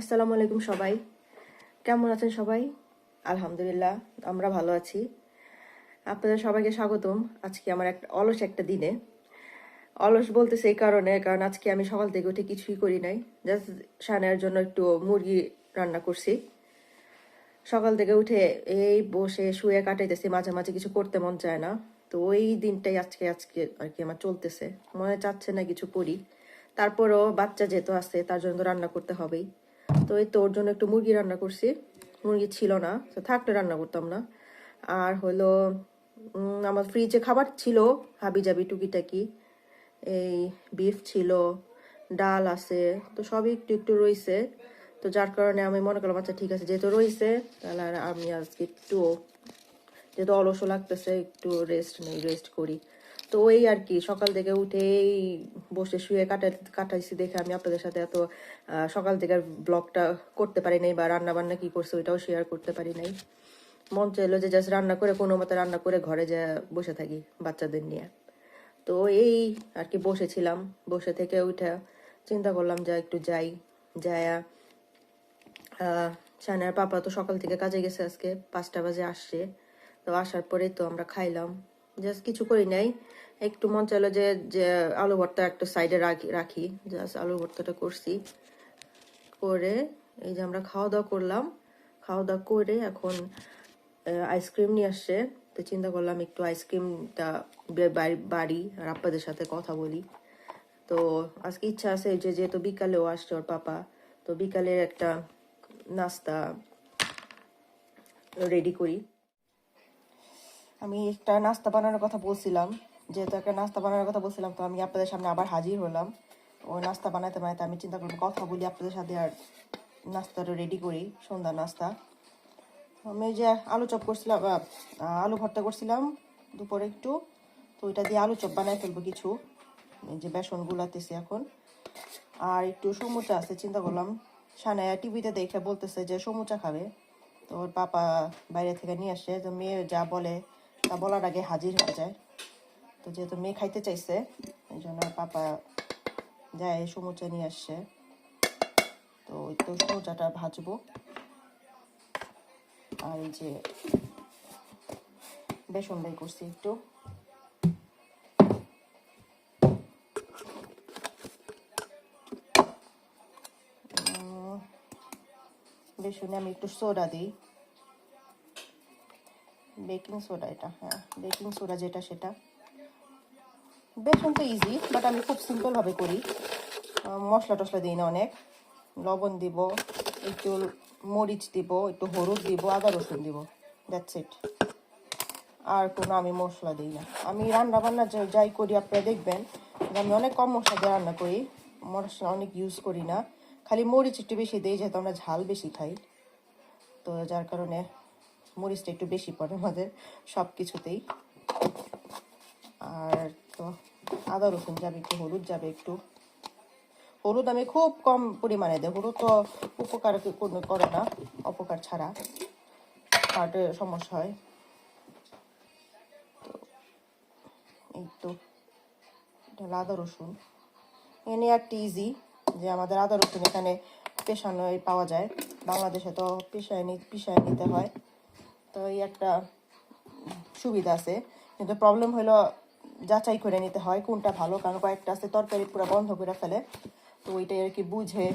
আসসালামু আলাইকুম সবাই। কেমন আছেন সবাই? আলহামদুলিল্লাহ, আমরা ভালো আছি। আপনাদের সবাইকে স্বাগতম আজকে আমার একটা অলস একটা দিনে। অলস বলতেছে এই কারণে, কারণ আজকে আমি সকাল থেকে উঠে কিছুই করি নাই। জাস্ট সানের জন্য একটু মুরগি রান্না করছি। সকাল থেকে উঠে এই বসে শুয়ে কাটাইতেছি, মাঝে মাঝে কিছু করতে মন চায় না। তো ওই দিনটাই আজকে আজকে আর কি আমার চলতেছে। মনে চাচ্ছে না কিছু করি। তারপরও বাচ্চা যেহেতু আছে, তার জন্য তো রান্না করতে হবেই। তো এই তো ওর জন্য একটু মুরগি রান্না করছি। মুরগি ছিল না, তো থাকলে রান্না করতাম না। আর হলো আমার ফ্রিজে খাবার ছিল হাবি জাবি টুকিটাকি, এই বিফ ছিল, ডাল আছে, তো সবই একটু একটু রইছে তো যার কারণে আমি মনে করলাম আচ্ছা ঠিক আছে, যেহেতু রইছে তাহলে আমি আজকে একটু, যেহেতু অলসও লাগতেছে, একটু রেস্ট নেই রেস্ট করি। তো ওই আর কি সকাল থেকে উঠেই বসে শুয়ে কাটা, কাটাইছি দেখে আমি আপনাদের সাথে এত সকাল থেকে ব্লগটা করতে পারি নাই বা রান্না বান্না কি করছে ওইটাও শেয়ার করতে পারি নাই। মন চাইলো যে জাস্ট রান্না করে কোনো মতে রান্না করে ঘরে যা বসে থাকি বাচ্চাদের নিয়ে। তো এই আর কি বসেছিলাম, বসে থেকে উঠে চিন্তা করলাম যা একটু যাই। যায়া সানার পাপা তো সকাল থেকে কাজে গেছে আজকে, পাঁচটা বাজে আসছে। তো আসার পরে তো আমরা খাইলাম। জাস্ট কিছু করি নাই। একটু মন চাইলো যে যে আলু ভর্তা একটা সাইডে রাখি রাখি। জাস্ট আলু ভর্তাটা করছি। করে এই যে আমরা খাওয়া দাওয়া করলাম। খাওয়া দাওয়া করে এখন আইসক্রিম নিয়ে আসছে। তো চিন্তা করলাম একটু আইসক্রিমটা বাড়ি- আর আপ্পাদের সাথে কথা বলি। তো আজকে ইচ্ছা আছে যে, যেহেতু বিকালেও আসছে ওর পাপা, তো বিকালের একটা নাস্তা রেডি করি। আমি একটা নাস্তা বানানোর কথা বলছিলাম। যেহেতু একটা নাস্তা বানানোর কথা বলছিলাম, তো আমি আপনাদের সামনে আবার হাজির হলাম। ওই নাস্তা বানাতে বানাতে আমি চিন্তা করব, কথা বলি আপনাদের সাথে আর নাস্তাটা রেডি করি, সন্ধ্যা নাস্তা। আমি যে আলু চপ করছিলাম আলু ভর্তা করছিলাম দুপুরে একটু। তো ওইটা দিয়ে আলু চপ বানাই ফেলব কিছু। এই যে বেসন গুলাতেছি এখন। আর একটু সমুচা আছে, চিন্তা করলাম, সানায়া টিভিতে দেখে বলতেছে যে সমুচা খাবে। তো ওর পাপা বাইরে থেকে নিয়ে আসে, তো মেয়ে যা বলে তা বলার আগে হাজির হয়ে যায়। তো যেহেতু মেয়ে খাইতে চাইছে, এই জন্য পাপা যায় সমুচা নিয়ে আসছে। তো ওই তো সমুচাটা ভাজবো। আর এই যে বেসন বাই করছি একটু। বেসনে আমি একটু সোডা দিই। বেকিং সোডা এটা হ্যাঁ বেকিং সোডা যেটা সেটা। বেসন তো ইজি বাট আমি খুব সিম্পলভাবে করি। মশলা টশলা দিই না অনেক। লবণ দিব, একটু মরিচ দিব, একটু হলুদ দিব, আদা রসুন দিব দ্যাটস ইট আর কোনো আমি মশলা দিই না। আমি রান্না বান্না যাই করি, আপনারা দেখবেন আমি অনেক কম মশলা দিয়ে রান্না করি, মশলা অনেক ইউজ করি না। খালি মরিচ একটু বেশি দিই, যেহেতু আমরা ঝাল বেশি খাই। তো যার কারণে মরিচটা একটু বেশি পড়ে আমাদের সব কিছুতেই আর তো আদা, রসুন যাবে একটু, হলুদ যাবে একটু। হলুদ আমি খুব কম পরিমাণে দেয় হলুদ তো উপকার করে না, অপকার ছাড়া। হার্টের সমস্যা হয়। তো এই তো, এটা আদা, রসুন। এনে একটা ইজি যে আমাদের আদা, রসুন এখানে পেশানো পাওয়া যায়। বাংলাদেশে তো পিসায় নি পিসায় নিতে হয়। তো এই একটা সুবিধা আছে। কিন্তু প্রবলেম হলো যাচাই করে নিতে হয় কোনটা ভালো, কারণ কয়েকটা আছে তরকারি পুরো বন্ধ করে ফেলে। তো ওইটাই আর কি বুঝে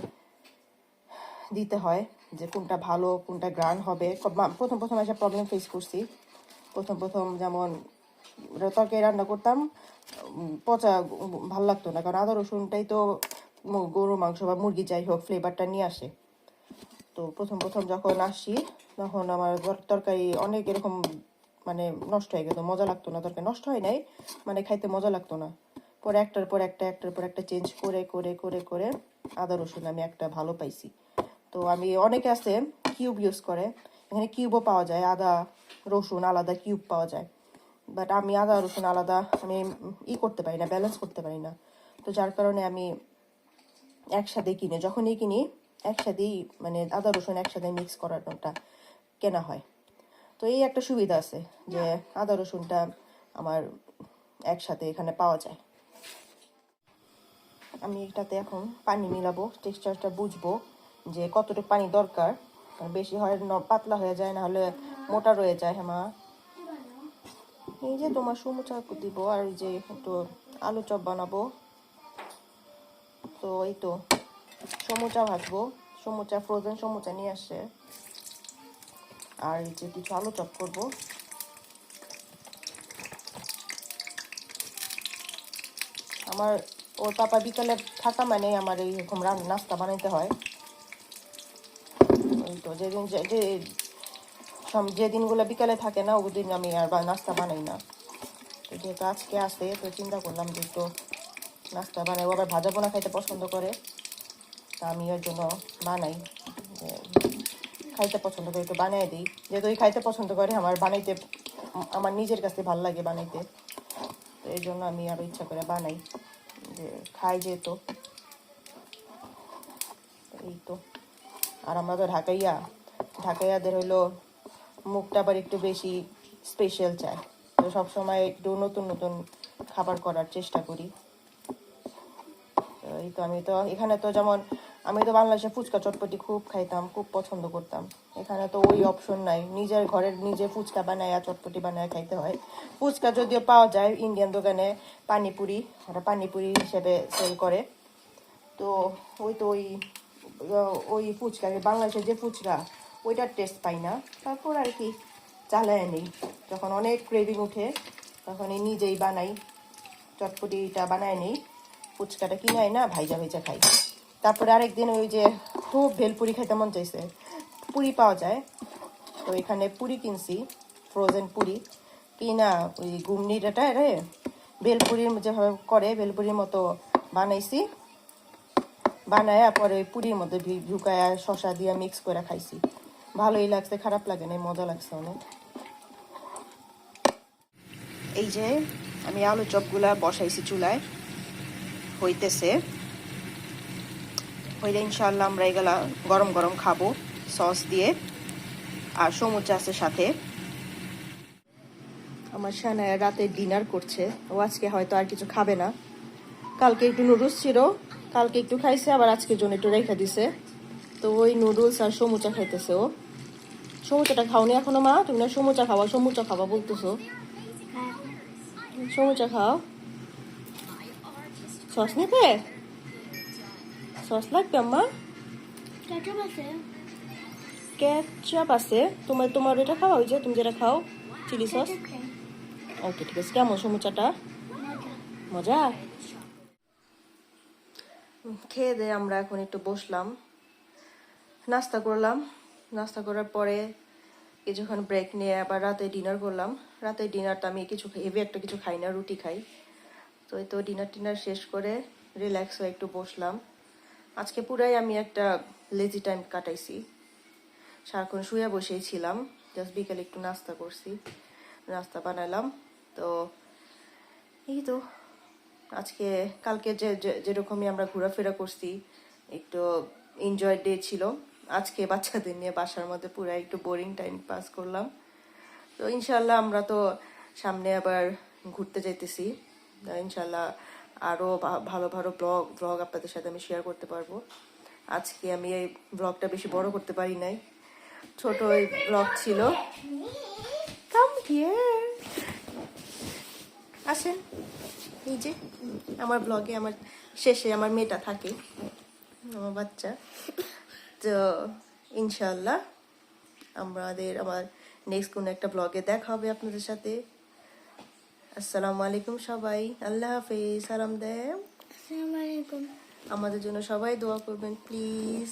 দিতে হয় যে কোনটা ভালো, কোনটা গ্রান হবে। প্রথম প্রথম একটা প্রবলেম ফেস করছি। প্রথম প্রথম যেমন তরকারি রান্না করতাম পচা ভালো লাগতো না, কারণ আদা, রসুনটাই তো গরু, মাংস বা মুরগি যাই হোক ফ্লেভারটা নিয়ে আসে। তো প্রথম প্রথম যখন আসি তখন আমার তরকারি অনেক এরকম মানে নষ্ট হয়ে গেল মজা লাগতো না, তরকারি নষ্ট হয় নাই মানে খাইতে মজা লাগতো না। পরে একটার পর একটা, একটার পর একটা চেঞ্জ করে করে করে করে আদা রসুন আমি একটা ভালো পাইছি। তো আমি অনেকে আছে কিউব ইউজ করে, এখানে কিউবও পাওয়া যায়, আদা রসুন আলাদা কিউব পাওয়া যায়। বাট আমি আদা রসুন আলাদা আমি ই করতে পারি না ব্যালেন্স করতে পারি না। তো যার কারণে আমি একসাথে কিনে, যখনই কিনি, একসাথেই মানে আদা রসুন একসাথে মিক্স করানোটা কেনা হয়। তো এই একটা সুবিধা আছে যে আদা রসুনটা আমার একসাথে এখানে পাওয়া যায়। আমি এটাতে এখন পানি মিলাবো টেক্সচারটা বুঝব যে কতটুকু পানি দরকার। বেশি হয় পাতলা হয়ে যায় না হলে মোটা রয়ে যায় হ্যাঁ মা? এই যে তোমার সমুচা দিব, আর যে একটু আলু চপ বানাবো। তো এই তো, সমুচা ভাজবো, সমুচা ফ্রোজেন সমুচা নিয়ে আসছে। আর এই যে কিছু আলু চপ করব। আমার ওর পাপা বিকালে থাকা মানে আমার এইরকম রান্না নাস্তা বানাইতে হয়। এই তো যেদিন যে যে দিনগুলো বিকালে থাকে না, ওদিন আমি আর নাস্তা বানাই না। তো যেহেতু আজকে আসে তো চিন্তা করলাম যে তো নাস্তা বানাই। ও আবার ভাজা বোনা খাইতে পছন্দ করে, তা আমি ওর জন্য বানাই। খাইতে পছন্দ করে, একটু বানিয়ে দিই। যেহেতু ওই খাইতে পছন্দ করে, আমার বানাইতে, আমার নিজের কাছে ভালো লাগে বানাইতে। তো এই জন্য আমি আরও ইচ্ছা করে বানাই। যে খাই যেহেতু। এই তো। আর আমরা তো ঢাকাইয়া, ঢাকাইয়াদের হলো মুখটা আবার একটু বেশি স্পেশাল চায় তো সবসময় একটু নতুন নতুন খাবার করার চেষ্টা করি। এই তো আমি তো, এখানে তো যেমন আমি তো বাংলাদেশে ফুচকা চটপটি খুব খাইতাম, খুব পছন্দ করতাম। এখানে তো ওই অপশন নাই। নিজের ঘরের নিজে ফুচকা বানায়, চটপটি বানায় খাইতে হয়। ফুচকা যদিও পাওয়া যায় ইন্ডিয়ান দোকানে, পানিপুরি, ওরা পানিপুরি হিসেবে সেল করে। তো ওই তো ওই ওই ফুচকা বাংলাদেশের যে ফুচকা, ওইটার টেস্ট পাই না। তারপর আর কি চালায় নেই। যখন অনেক ক্রেভিং উঠে, তখন নিজেই বানাই। চটপটিটা বানায় নেই। ফুচকাটা কিনাই না, ভাইজা ভাইজা খাই। তারপরে আরেকদিন ওই যে খুব ভেলপুরি খাইতে মন চাইছে। পুরি পাওয়া যায়। তো এখানে পুরি কিনছি ফ্রোজেন পুরি। কিনা ওই ঘুমনিটা রে ভেলপুরির যেভাবে করে, ভেলপুরির মতো বানাইছি। বানায় পরে পুরির মধ্যে ঢুকায়া শশা দিয়ে মিক্স করে খাইছি। ভালোই লাগছে, খারাপ লাগে না মজা লাগছে অনেক। এই যে আমি আলু চপগুলা বসাইছি চুলায়, হইতেছে। হইলে ইনশাল্লাহ আমরা এগুলা গরম গরম খাব সস দিয়ে আর সমুচা আছে সাথে। আমার সানায় রাতে ডিনার করছে ও আজকে হয়তো আর কিছু খাবে না। কালকে একটু নুডলস ছিল কালকে একটু খাইছে আবার আজকের জন্য একটু রেখে দিছে। তো ওই নুডলস আর সমুচা খাইতেছে ও। সমুচাটা খাওনি এখনও মা? তুমি না সমুচা খাওয়া সমুচা খাওয়া বলতেছো। সমুচা খাও। সস নেবে সস লাগবে আম্মা? কেটে আছে কেচাপ আছে তোমার তোমার এটা খাওয়া ওই যে তুমি যেটা খাও চিলি সস? ওকে ঠিক আছে। কেমন সমুচাটা? মজা। খেয়ে দিয়ে আমরা এখন একটু বসলাম। নাস্তা করলাম। নাস্তা করার পরে কিছুক্ষণ ব্রেক নিয়ে আবার রাতে ডিনার করলাম। রাতে ডিনারটা আমি কিছু হেভি একটা কিছু খাই না রুটি খাই। তো এই তো ডিনার টিনার শেষ করে রিল্যাক্স হয়ে একটু বসলাম। আজকে পুরাই আমি একটা লেজি টাইম কাটাইছি। সারাক্ষণ শুয়ে বসেই ছিলাম। জাস্ট বিকালে একটু নাস্তা করছি। নাস্তা বানালাম তো এই তো আজকে কালকে যে যেরকমই আমরা ঘোরাফেরা করছি, একটু এনজয় ডে ছিল। আজকে বাচ্চাদের নিয়ে বাসার মধ্যে পুরো একটু বোরিং টাইম পাস করলাম। তো ইনশাল্লাহ আমরা তো সামনে আবার ঘুরতে যাইতেছি। ইনশাল্লাহ আরও ভালো ভালো ব্লগ ব্লগ আপনাদের সাথে আমি শেয়ার করতে পারব। আজকে আমি এই ব্লগটা বেশি বড় করতে পারি নাই। ছোট ওই ব্লগ ছিল। কাম আসেন। যে, আমার ব্লগে আমার শেষে আমার মেয়েটা থাকে, আমার বাচ্চা। তো ইনশাল্লাহ আমাদের, আমার নেক্সট কোনো একটা ব্লগে দেখা হবে আপনাদের সাথে। আসসালামু আলাইকুম সবাই। আল্লাহ হাফিজ সালাম দেয় আসসালামু আলাইকুম। আমাদের জন্য সবাই দোয়া করবেন প্লিজ